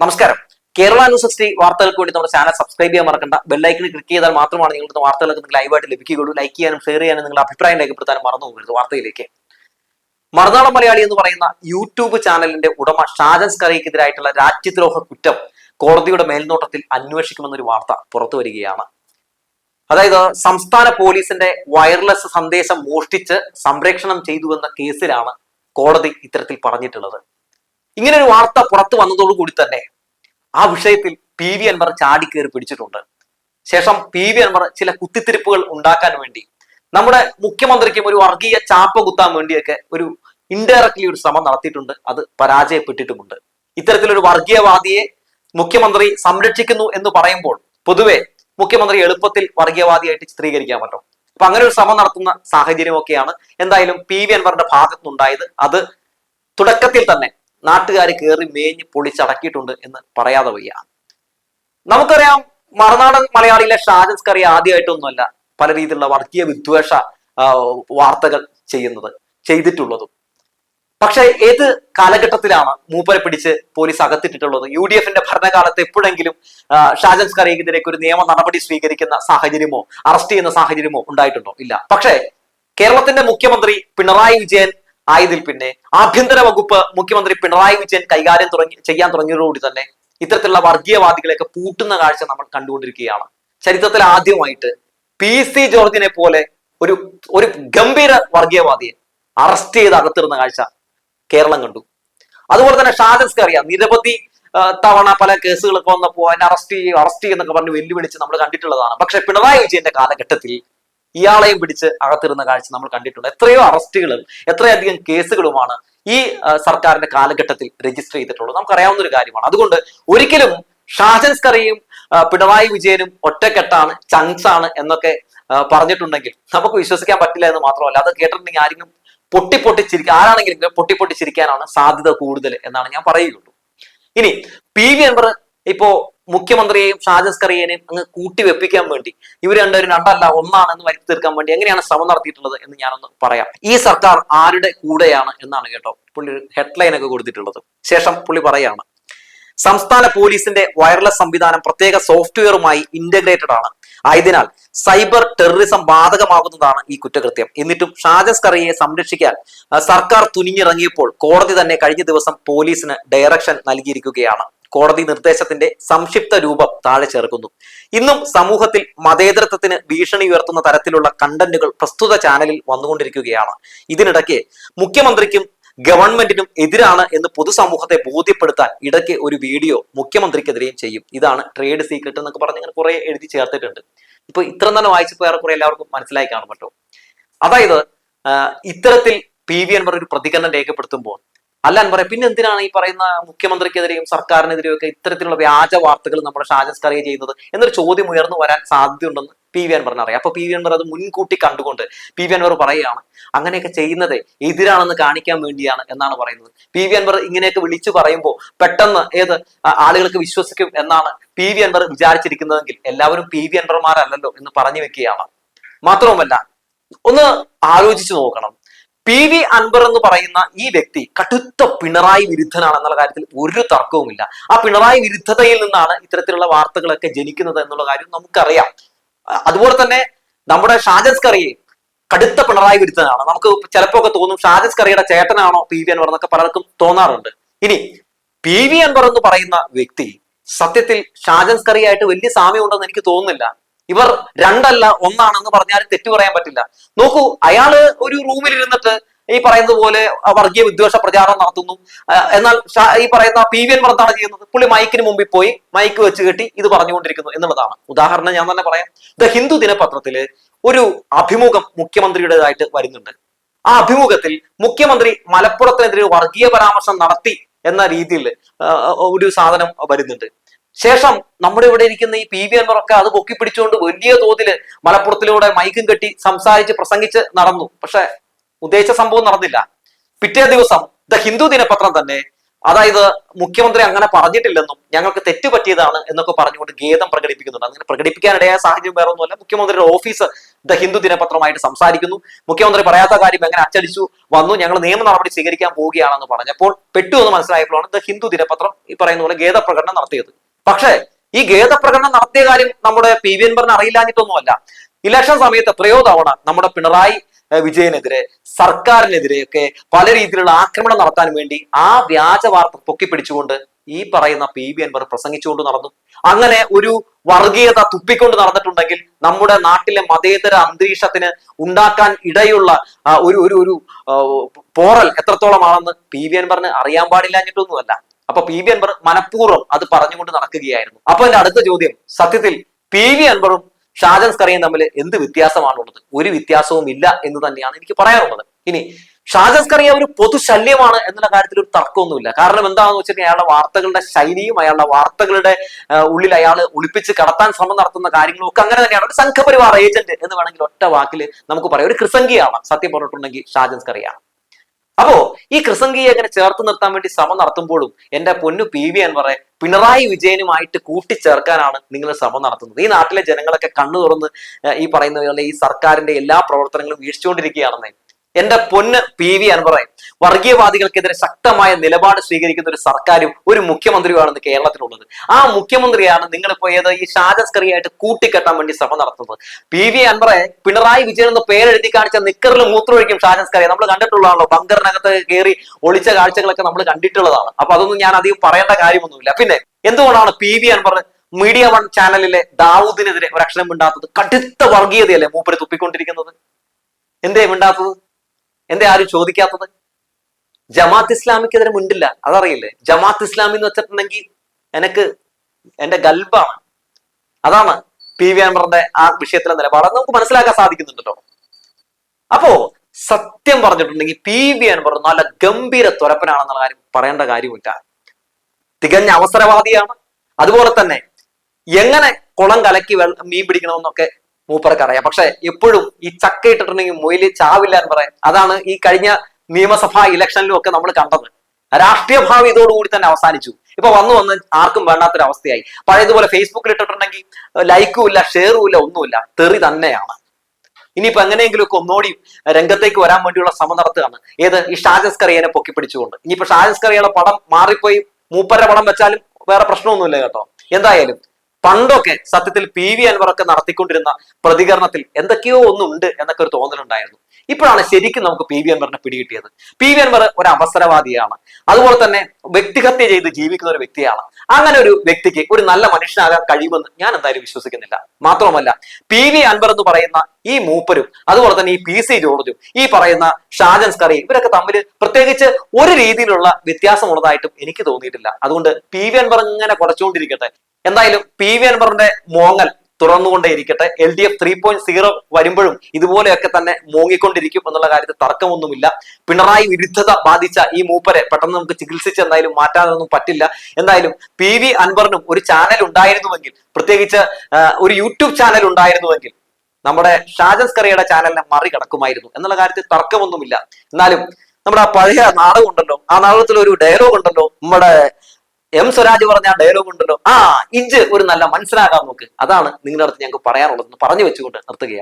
നമസ്കാരം. Kerala news sixty വാർത്തകൾക്ക് വേണ്ടി നമ്മുടെ ചാനൽ സബ്സ്ക്രൈബ് ചെയ്യാൻ മറക്കണ്ട. ബെല്ലൈക്കിന് ക്ലിക്ക് ചെയ്താൽ മാത്രമാണ് നിങ്ങളുടെ വാർത്തകളൊക്കെ നിങ്ങൾക്ക് ലൈവായിട്ട് ലഭിക്കുകയുള്ളൂ. ലൈക്ക് ചെയ്യാനും ഷെയർ ചെയ്യാനും നിങ്ങളുടെ അഭിപ്രായം രേഖപ്പെടുത്താനും മറന്നു പോകരുത് വാർത്തയിലേക്ക്. മറുനാടൻ മലയാളി എന്ന് പറയുന്ന യൂട്യൂബ് ചാനലിന്റെ ഉടമ ഷാജൻ സ്കറിക്കെതിരായിട്ടുള്ള രാജ്യദ്രോഹ കുറ്റം കോടതിയുടെ മേൽനോട്ടത്തിൽ അന്വേഷിക്കുമെന്നൊരു വാർത്ത പുറത്തു വരികയാണ്. അതായത് സംസ്ഥാന പോലീസിന്റെ വയർലെസ് സന്ദേശം മോഷ്ടിച്ച് സംപ്രേഷണം ചെയ്തുവെന്ന കേസിലാണ് കോടതി ഇത്തരത്തിൽ പറഞ്ഞിട്ടുള്ളത്. ഇങ്ങനെ ഒരു വാർത്ത പുറത്തു വന്നതോടുകൂടി തന്നെ ആ വിഷയത്തിൽ പി വി അൻവർ ചാടിക്കേറി പിടിച്ചിട്ടുണ്ട്. ശേഷം പി വി അൻവർ ചില കുത്തിത്തിരിപ്പുകൾ ഉണ്ടാക്കാൻ വേണ്ടി നമ്മുടെ മുഖ്യമന്ത്രിക്കും ഒരു വർഗീയ ചാപ്പ കുത്താൻ വേണ്ടിയൊക്കെ ഒരു ഇൻഡയറക്ട്ലി ഒരു ശ്രമം നടത്തിയിട്ടുണ്ട്. അത് പരാജയപ്പെട്ടിട്ടുമുണ്ട്. ഇത്തരത്തിലൊരു വർഗീയവാദിയെ മുഖ്യമന്ത്രി സംരക്ഷിക്കുന്നു എന്ന് പറയുമ്പോൾ പൊതുവെ മുഖ്യമന്ത്രി എളുപ്പത്തിൽ വർഗീയവാദിയായിട്ട് ചിത്രീകരിക്കാൻ പറ്റും അപ്പൊ അങ്ങനെ ഒരു ശ്രമം നടത്തുന്ന സാഹചര്യമൊക്കെയാണ്. എന്തായാലും പി വി അൻവറിന്റെ ഭാഗത്തുനിന്നുണ്ടായത്. അത് തുടക്കത്തിൽ തന്നെ നാട്ടുകാർ കയറി മേഞ്ഞ് പൊളിച്ചടക്കിയിട്ടുണ്ട് എന്ന് പറയാതെ വയ്യ. നമുക്കറിയാം മറുനാടൻ മലയാളിയിലെ ഷാജൻസ് കറി ആദ്യമായിട്ടൊന്നുമല്ല പല രീതിയിലുള്ള വർഗീയ വിദ്വേഷ വാർത്തകൾ ചെയ്യുന്നത് ചെയ്തിട്ടുള്ളതും. പക്ഷെ ഏത് കാലഘട്ടത്തിലാണ് മൂപ്പരെ പിടിച്ച് പോലീസ് അകത്തിട്ടിട്ടുള്ളത്? യു ഡി എഫിന്റെ ഭരണകാലത്ത് എപ്പോഴെങ്കിലും ഷാജൻസ് ഷാജൻ ഒരു നിയമ നടപടി സ്വീകരിക്കുന്ന സാഹചര്യമോ അറസ്റ്റ് ചെയ്യുന്ന സാഹചര്യമോ ഉണ്ടായിട്ടുണ്ടോ? ഇല്ല. പക്ഷേ കേരളത്തിന്റെ മുഖ്യമന്ത്രി പിണറായി വിജയൻ ആയതിൽ പിന്നെ ആഭ്യന്തര വകുപ്പ് മുഖ്യമന്ത്രി പിണറായി വിജയൻ കൈകാര്യം തുടങ്ങി ചെയ്യാൻ തുടങ്ങിയതോടുകൂടി തന്നെ ഇത്തരത്തിലുള്ള വർഗീയവാദികളെയൊക്കെ പൂട്ടുന്ന കാഴ്ച നമ്മൾ കണ്ടുകൊണ്ടിരിക്കുകയാണ്. ചരിത്രത്തിൽ ആദ്യമായിട്ട് പി സി ജോർജിനെ പോലെ ഒരു ഒരു ഗംഭീര വർഗീയവാദിയെ അറസ്റ്റ് ചെയ്ത് അകത്തിരുന്ന കാഴ്ച കേരളം കണ്ടു. അതുപോലെ തന്നെ ഷാജസ്ക്ക് അറിയാം നിരവധി തവണ പല കേസുകളൊക്കെ വന്നപ്പോൾ അതിനെ അറസ്റ്റ് ചെയ്യും അറസ്റ്റ് ചെയ്യുന്നൊക്കെ പറഞ്ഞ് വെല്ലുവിളിച്ച് നമ്മൾ കണ്ടിട്ടുള്ളതാണ്. പക്ഷെ പിണറായി വിജയന്റെ കാലഘട്ടത്തിൽ ഇയാളെയും പിടിച്ച് അകത്തിരുന്ന കാഴ്ച നമ്മൾ കണ്ടിട്ടുണ്ട്. എത്രയോ അറസ്റ്റുകളും എത്രയധികം കേസുകളുമാണ് ഈ സർക്കാരിന്റെ കാലഘട്ടത്തിൽ രജിസ്റ്റർ ചെയ്തിട്ടുള്ളത്. നമുക്കറിയാവുന്ന ഒരു കാര്യമാണ്. അതുകൊണ്ട് ഒരിക്കലും ഷാജൻ സ്കറിയും പിണറായി വിജയനും ഒറ്റക്കെട്ടാണ് ചങ്സ് ആണ് എന്നൊക്കെ പറഞ്ഞിട്ടുണ്ടെങ്കിൽ നമുക്ക് വിശ്വസിക്കാൻ പറ്റില്ല എന്ന് മാത്രമല്ല. അത് കേട്ടിട്ടുണ്ടെങ്കിൽ ആരെങ്കിലും പൊട്ടി പൊട്ടിച്ചിരിക്കുക ആരാണെങ്കിലും പൊട്ടി പൊട്ടിച്ചിരിക്കാനാണ് സാധ്യത കൂടുതൽ എന്നാണ് ഞാൻ പറയുകയുള്ളൂ. ഇനി പി വി അൻവർ ഇപ്പോ മുഖ്യമന്ത്രിയെയും ഷാജസ്കറിയേനെയും അങ്ങ് കൂട്ടിവെപ്പിക്കാൻ വേണ്ടി. ഇവർ രണ്ടുപേരും രണ്ടല്ല ഒന്നാണെന്ന് വരുത്തി തീർക്കാൻ വേണ്ടി എങ്ങനെയാണ് ശ്രമം നടത്തിയിട്ടുള്ളത് എന്ന് ഞാനൊന്ന് പറയാം. ഈ സർക്കാർ ആരുടെ കൂടെയാണ് എന്നാണ് കേട്ടോ പുള്ളി ഹെഡ്ലൈൻ ഒക്കെ കൊടുത്തിട്ടുള്ളത്. ശേഷം പുള്ളി പറയാണ് സംസ്ഥാന പോലീസിന്റെ വയർലെസ് സംവിധാനം പ്രത്യേക സോഫ്റ്റ്വെയറുമായി ഇന്റഗ്രേറ്റഡ് ആണ്. ആയതിനാൽ സൈബർ ടെററിസം ബാധകമാകുന്നതാണ് ഈ കുറ്റകൃത്യം. എന്നിട്ടും ഷാജസ് കറിയെ സംരക്ഷിക്കാൻ സർക്കാർ തുനിഞ്ഞിറങ്ങിയപ്പോൾ കോടതി തന്നെ കഴിഞ്ഞ ദിവസം പോലീസിന് ഡയറക്ഷൻ നൽകിയിരിക്കുകയാണ്. കോടതി നിർദ്ദേശത്തിന്റെ സംക്ഷിപ്ത രൂപം താഴെ ചേർക്കുന്നു. ഇന്നും സമൂഹത്തിൽ മതേതരത്വത്തിന് ഭീഷണി ഉയർത്തുന്ന തരത്തിലുള്ള കണ്ടന്റുകൾ പ്രസ്തുത ചാനലിൽ വന്നുകൊണ്ടിരിക്കുകയാണ്. ഇതിനിടയ്ക്ക് മുഖ്യമന്ത്രിക്കും ഗവൺമെന്റിനും എതിരാണ് എന്ന് പൊതുസമൂഹത്തെ ബോധ്യപ്പെടുത്താൻ ഇടയ്ക്ക് ഒരു വീഡിയോ മുഖ്യമന്ത്രിക്കെതിരെയും ചെയ്യും. ഇതാണ് ട്രേഡ് സീക്രട്ട് എന്നൊക്കെ പറഞ്ഞ് ഇങ്ങനെ കുറെ എഴുതി ചേർത്തിട്ടുണ്ട്. ഇപ്പൊ ഇത്ര തന്നെ വായിച്ചപ്പോൾ ഏറെക്കുറെ എല്ലാവർക്കും മനസ്സിലായി കാണും കേട്ടോ. അതായത് ഇത്തരത്തിൽ പി വി അൻവർ ഒരു പ്രതികരണം രേഖപ്പെടുത്തുമ്പോൾ അല്ല പറയാം. പിന്നെ എന്തിനാണ് ഈ പറയുന്ന മുഖ്യമന്ത്രിക്കെതിരെയും സർക്കാരിനെതിരെയും ഒക്കെ ഇത്തരത്തിലുള്ള വ്യാജ വാർത്തകൾ നമ്മുടെ ഷാജസ് കറിയ ചെയ്യുന്നത് എന്നൊരു ചോദ്യം ഉയർന്നു വരാൻ സാധ്യതയുണ്ടെന്ന് പി വി അൻവറിന് അറിയാം. അപ്പൊ പി വി അൻവർ അത് മുൻകൂട്ടി കണ്ടുകൊണ്ട് പി വി അൻവർ പറയുകയാണ് അങ്ങനെയൊക്കെ ചെയ്യുന്നത് എതിരാണെന്ന് കാണിക്കാൻ വേണ്ടിയാണ് എന്നാണ് പറയുന്നത്. പി വി അൻവർ ഇങ്ങനെയൊക്കെ വിളിച്ചു പറയുമ്പോൾ പെട്ടെന്ന് ഏത് ആളുകൾക്ക് വിശ്വസിക്കും എന്നാണ് പി വി അൻവർ വിചാരിച്ചിരിക്കുന്നതെങ്കിൽ എല്ലാവരും പി വി അൻവർമാരല്ലല്ലോ എന്ന് പറഞ്ഞു വെക്കുകയാണ്. മാത്രവുമല്ല ഒന്ന് ആലോചിച്ചു നോക്കണം. പി വി അൻവർ എന്ന് പറയുന്ന ഈ വ്യക്തി കടുത്ത പിണറായി വിരുദ്ധനാണെന്നുള്ള കാര്യത്തിൽ ഒരു തർക്കവുമില്ല. ആ പിണറായി വിരുദ്ധതയിൽ നിന്നാണ് ഇത്തരത്തിലുള്ള വാർത്തകളൊക്കെ ജനിക്കുന്നത് എന്നുള്ള കാര്യം നമുക്കറിയാം. അതുപോലെ തന്നെ നമ്മുടെ ഷാജസ് കറിയെ കടുത്ത പിണറായി വിരുദ്ധനാണ്. നമുക്ക് ചിലപ്പോ ഒക്കെ തോന്നും ഷാജസ് കറിയുടെ ചേട്ടനാണോ പി വി അൻവർ എന്നൊക്കെ പലർക്കും തോന്നാറുണ്ട്. ഇനി പി വി അൻവർ എന്ന് പറയുന്ന വ്യക്തി സത്യത്തിൽ ഷാജൻസ് കറിയായിട്ട് വലിയ സാമ്യമുണ്ടെന്ന് എനിക്ക് തോന്നുന്നില്ല. ഇവർ രണ്ടല്ല ഒന്നാണെന്ന് പറഞ്ഞാലും തെറ്റു പറയാൻ പറ്റില്ല. നോക്കൂ അയാൾ ഒരു റൂമിൽ ഇരുന്നിട്ട് ഈ പറയുന്നത് പോലെ വർഗീയ വിദ്വേഷ പ്രചാരണം നടത്തുന്നു. എന്നാൽ ഈ പറയുന്ന പി വി എൻ പുറത്താണ് ചെയ്യുന്നത്? പുള്ളി മൈക്കിന് മുമ്പിൽ പോയി മൈക്ക് വെച്ച് കെട്ടി ഇത് പറഞ്ഞുകൊണ്ടിരിക്കുന്നു എന്നുള്ളതാണ്. ഉദാഹരണം ഞാൻ തന്നെ പറയാം. ദ ഹിന്ദു ദിനപത്രത്തിൽ ഒരു അഭിമുഖം മുഖ്യമന്ത്രിയുടേതായിട്ട് വരുന്നുണ്ട്. ആ അഭിമുഖത്തിൽ മുഖ്യമന്ത്രി മലപ്പുറത്തിനെതിരെ വർഗീയ പരാമർശം നടത്തി എന്ന രീതിയിൽ ഒരു സാധനം വരുന്നുണ്ട്. ശേഷം നമ്മുടെ ഇവിടെ ഇരിക്കുന്ന ഈ പി വി അൻവറൊക്കെ അത് പൊക്കി പിടിച്ചുകൊണ്ട് വലിയ തോതിൽ മലപ്പുറത്തിലൂടെ മൈക്കും കെട്ടി സംസാരിച്ച് പ്രസംഗിച്ച് നടന്നു. പക്ഷെ ഉദ്ദേശിച്ച സംഭവം നടന്നില്ല. പിറ്റേ ദിവസം ദ ഹിന്ദു ദിനപത്രം തന്നെ അതായത് മുഖ്യമന്ത്രി അങ്ങനെ പറഞ്ഞിട്ടില്ലെന്നും ഞങ്ങൾക്ക് തെറ്റ് പറ്റിയതാണ് എന്നൊക്കെ പറഞ്ഞുകൊണ്ട് ഖേദം പ്രകടിപ്പിക്കുന്നുണ്ട്. അങ്ങനെ പ്രകടിപ്പിക്കാനിടയായ സാഹചര്യം വേറെ ഒന്നുമല്ല മുഖ്യമന്ത്രിയുടെ ഓഫീസ് ദ ഹിന്ദു ദിനപത്രമായിട്ട് സംസാരിക്കുന്നു. മുഖ്യമന്ത്രി പറയാത്ത കാര്യം എങ്ങനെ അച്ചടിച്ചു വന്നു ഞങ്ങൾ നിയമ നടപടി സ്വീകരിക്കാൻ പോവുകയാണെന്ന് പറഞ്ഞപ്പോൾ പെട്ടു എന്ന് മനസ്സിലായപ്പോഴാണ് ദ ഹിന്ദു ദിനപത്രം ഈ പറയുന്ന പോലെ ഖേദ പ്രകടനം നടത്തിയത്. പക്ഷേ ഈ ഖേദ പ്രകടനം നടത്തിയ കാര്യം നമ്മുടെ പി വി എൻബറിന് അറിയില്ലാഞ്ഞിട്ടൊന്നുമല്ല. ഇലക്ഷൻ സമയത്ത് എത്രയോ തവണ നമ്മുടെ പിണറായി വിജയനെതിരെ സർക്കാരിനെതിരെ ഒക്കെ പല രീതിയിലുള്ള ആക്രമണം നടത്താൻ വേണ്ടി ആ വ്യാജ വാർത്ത പൊക്കിപ്പിടിച്ചുകൊണ്ട് ഈ പറയുന്ന പി വി അൻവർ പ്രസംഗിച്ചുകൊണ്ട് നടന്നു. അങ്ങനെ ഒരു വർഗീയത തുപ്പിക്കൊണ്ട് നടന്നിട്ടുണ്ടെങ്കിൽ നമ്മുടെ നാട്ടിലെ മതേതര അന്തരീക്ഷത്തിന് ഉണ്ടാക്കാൻ ഇടയുള്ള ഒരു ഒരു ഒരു പോറൽ എത്രത്തോളമാണെന്ന് പി വി അൻവറിന് അറിയാൻ പാടില്ലാഞ്ഞിട്ടൊന്നുമല്ല. അപ്പൊ പി വി അൻവർ മനഃപൂർവം അത് പറഞ്ഞുകൊണ്ട് നടക്കുകയായിരുന്നു. അപ്പൊ എന്റെ അടുത്ത ചോദ്യം സത്യത്തിൽ പി വി അൻവറും ഷാജൻ സ്കറിയും തമ്മിൽ എന്ത് വ്യത്യാസമാണുള്ളത്? ഒരു വ്യത്യാസവും ഇല്ല എന്ന് തന്നെയാണ് എനിക്ക് പറയാനുള്ളത്. ഇനി ഷാജൻ സ്കറിയ ഒരു പൊതു ശല്യമാണ് എന്നുള്ള കാര്യത്തിൽ ഒരു തർക്കമൊന്നുമില്ല. കാരണം എന്താണെന്ന് വെച്ചിട്ടുണ്ടെങ്കിൽ അയാളുടെ വാർത്തകളുടെ ശൈലിയും അയാളുടെ വാർത്തകളുടെ ഉള്ളിൽ അയാൾ ഒളിപ്പിച്ച് കടത്താൻ ശ്രമം നടത്തുന്ന കാര്യങ്ങളും ഒക്കെ അങ്ങനെ തന്നെയാണ്. ഒരു സംഘപരിവാർ ഏജന്റ് എന്ന് വേണമെങ്കിൽ ഒറ്റ വാക്കിൽ നമുക്ക് പറയാം. ഒരു കൃസംഗിയാണ് സത്യം പറഞ്ഞിട്ടുണ്ടെങ്കിൽ ഷാജൻ സ്കറിയാണ്. അപ്പോ ഈ കൃസംഗിയെ അങ്ങനെ ചേർത്ത് നിർത്താൻ വേണ്ടി ശ്രമം നടത്തുമ്പോഴും എന്റെ പൊന്നു പി വി അൻവറെ പിണറായി വിജയനുമായിട്ട് കൂട്ടിച്ചേർക്കാനാണ് നിങ്ങൾ ശ്രമം നടത്തുന്നത്. ഈ നാട്ടിലെ ജനങ്ങളൊക്കെ കണ്ണു തുറന്ന് ഈ പറയുന്ന പോലെ ഈ സർക്കാരിന്റെ എല്ലാ പ്രവർത്തനങ്ങളും വീഴ്ചകൊണ്ടിരിക്കുകയാണെന്നേ എന്റെ പൊന്ന് പി വി അൻവറെ വർഗീയവാദികൾക്കെതിരെ ശക്തമായ നിലപാട് സ്വീകരിക്കുന്ന ഒരു സർക്കാരും ഒരു മുഖ്യമന്ത്രിയുമാണെന്ന് കേരളത്തിലുള്ളത്. ആ മുഖ്യമന്ത്രിയാണ് നിങ്ങൾ ഏത് ഈ ഷാജസ്കറിയായിട്ട് കൂട്ടിക്കെട്ടാൻ വേണ്ടി ശ്രമം നടത്തുന്നത്. പി വി അൻവറെ പിണറായി വിജയൻ എന്ന് പേരെഴുതി കാണിച്ച നിക്കറിൽ മൂത്രമൊഴിക്കും ഷാജസ്കറിയെ നമ്മൾ കണ്ടിട്ടുള്ളതാണല്ലോ ബങ്കറിനകത്ത് കയറി ഒളിച്ച കാഴ്ചകളൊക്കെ നമ്മൾ കണ്ടിട്ടുള്ളതാണ്. അപ്പൊ അതൊന്നും ഞാൻ അധികം പറയേണ്ട കാര്യമൊന്നുമില്ല. പിന്നെ എന്തുകൊണ്ടാണ് P V Anwar media one ചാനലിലെ ദാവൂദിനെതിരെ ഒരു അക്ഷരം മിണ്ടാത്തത്? കടുത്ത വർഗീയതയല്ലേ മൂപ്പര് തുപ്പിക്കൊണ്ടിരിക്കുന്നത്? എന്തേ മിണ്ടാത്തത്? എന്തേ ആരും ചോദിക്കാത്തത്? ജമാഅത്ത് ഇസ്ലാമിക്കെതിരെ മുണ്ടില്ല അതറിയില്ലേ? ജമാത്ത് ഇസ്ലാമി എന്ന് വെച്ചിട്ടുണ്ടെങ്കിൽ എനിക്ക് എന്റെ ഗൽബാണ്. അതാണ് പി വി അമറിന്റെ ആ വിഷയത്തിലെ നിലപാട്. നമുക്ക് മനസ്സിലാക്കാൻ സാധിക്കുന്നുണ്ടല്ലോ അപ്പോ സത്യം പറഞ്ഞിട്ടുണ്ടെങ്കിൽ പി വി അൻവർ നല്ല ഗംഭീര തുരപ്പനാണെന്നുള്ള കാര്യം പറയേണ്ട കാര്യമില്ല. തികഞ്ഞ അവസരവാദിയാണ്. അതുപോലെ തന്നെ എങ്ങനെ കുളം കലക്കി മീൻ പിടിക്കണമെന്നൊക്കെ മൂപ്പർക്ക് അറിയാം പക്ഷെ എപ്പോഴും ഈ ചക്ക ഇട്ടിട്ടുണ്ടെങ്കിൽ മൊയിൽ ചാവില്ല എന്ന് പറയാം. അതാണ് ഈ കഴിഞ്ഞ നിയമസഭാ ഇലക്ഷനിലും ഒക്കെ നമ്മൾ കണ്ടത്. രാഷ്ട്രീയ ഭാവി ഇതോടുകൂടി തന്നെ അവസാനിച്ചു. ഇപ്പൊ വന്നു വന്ന് ആർക്കും വേണ്ടാത്തൊരു അവസ്ഥയായി. പഴയതുപോലെ ഫേസ്ബുക്കിൽ ഇട്ടിട്ടുണ്ടെങ്കിൽ ലൈക്കും ഇല്ല ഷെയറും ഇല്ല ഒന്നുമില്ല തെറി തന്നെയാണ്. ഇനിയിപ്പോ എങ്ങനെയെങ്കിലും ഒക്കെ ഒന്നോടി രംഗത്തേക്ക് വരാൻ വേണ്ടിയുള്ള ശ്രമം നടത്തുകയാണ്. ഏത്? ഈ ഷാജസ് കറിയനെ പൊക്കി പിടിച്ചുകൊണ്ട്. ഇനിയിപ്പോ ഷാജസ് കറിയുടെ പടം മാറിപ്പോയി. മൂപ്പരുടെ പടം വെച്ചാലും വേറെ പ്രശ്നമൊന്നുമില്ല കേട്ടോ. എന്തായാലും പണ്ടൊക്കെ സത്യത്തിൽ പി വി അൻവറൊക്കെ നടത്തിക്കൊണ്ടിരുന്ന പ്രതികരണത്തിൽ എന്തൊക്കെയോ ഒന്നുണ്ട് എന്നൊക്കെ ഒരു തോന്നലുണ്ടായിരുന്നു. ഇപ്പോഴാണ് ശരിക്കും നമുക്ക് പി വി അൻവറിനെ പിടികിട്ടിയത്. പി വി അൻവർ ഒരു അവസരവാദിയാണ്. അതുപോലെ തന്നെ വ്യക്തിഹത്യ ചെയ്ത് ജീവിക്കുന്ന ഒരു വ്യക്തിയാണ്. അങ്ങനെ ഒരു വ്യക്തിക്ക് ഒരു നല്ല മനുഷ്യനാകാൻ കഴിയുമെന്ന് ഞാൻ എന്തായാലും വിശ്വസിക്കുന്നില്ല. മാത്രമല്ല പി വി അൻവർ എന്ന് പറയുന്ന ഈ മൂപ്പരും അതുപോലെ തന്നെ ഈ പി സി ജോർജും ഈ പറയുന്ന ഷാജൻ സ്കറി ഇവരൊക്കെ തമ്മിൽ പ്രത്യേകിച്ച് ഒരു രീതിയിലുള്ള വ്യത്യാസമുള്ളതായിട്ടും എനിക്ക് തോന്നിയിട്ടില്ല. അതുകൊണ്ട് പി വി അൻവർ ഇങ്ങനെ കുറച്ചുകൊണ്ടിരിക്കട്ടെ എന്തായാലും പി വി അൻവറിന്റെ മോങ്ങൽ തുറന്നുകൊണ്ടേയിരിക്കട്ടെ. L D F three point zero വരുമ്പോഴും ഇതുപോലെയൊക്കെ തന്നെ മൂങ്ങിക്കൊണ്ടിരിക്കും എന്നുള്ള കാര്യത്തിൽ തർക്കമൊന്നുമില്ല. പിണറായി വിരുദ്ധത ബാധിച്ച ഈ മൂപ്പരെ പെട്ടെന്ന് നമുക്ക് ചികിത്സിച്ച് എന്തായാലും മാറ്റാനൊന്നും പറ്റില്ല. എന്തായാലും പി വി അൻവറിനും ഒരു ചാനൽ ഉണ്ടായിരുന്നുവെങ്കിൽ പ്രത്യേകിച്ച് ഒരു യൂട്യൂബ് ചാനൽ ഉണ്ടായിരുന്നുവെങ്കിൽ നമ്മുടെ ഷാജൻ സ്കറിയുടെ ചാനലിനെ മറികടക്കുമായിരുന്നു എന്നുള്ള കാര്യത്തിൽ തർക്കമൊന്നുമില്ല. എന്നാലും നമ്മുടെ ആ പഴയ നാടകം ഉണ്ടല്ലോ ആ നാടകത്തിൽ ഒരു ഡയലോഗ് ഉണ്ടല്ലോ നമ്മുടെ എം സ്വരാജ് പറഞ്ഞ ഡയലോഗ് ഉണ്ടല്ലോ. ആ ഇഞ്ച് ഒരു നല്ല മനസ്സിലാകാൻ നോക്ക്. അതാണ് നിങ്ങളുടെ അടുത്ത് ഞങ്ങൾക്ക് പറയാനുള്ളത്. പറഞ്ഞു വെച്ചുകൊണ്ട് നിർത്തുകയാണ്.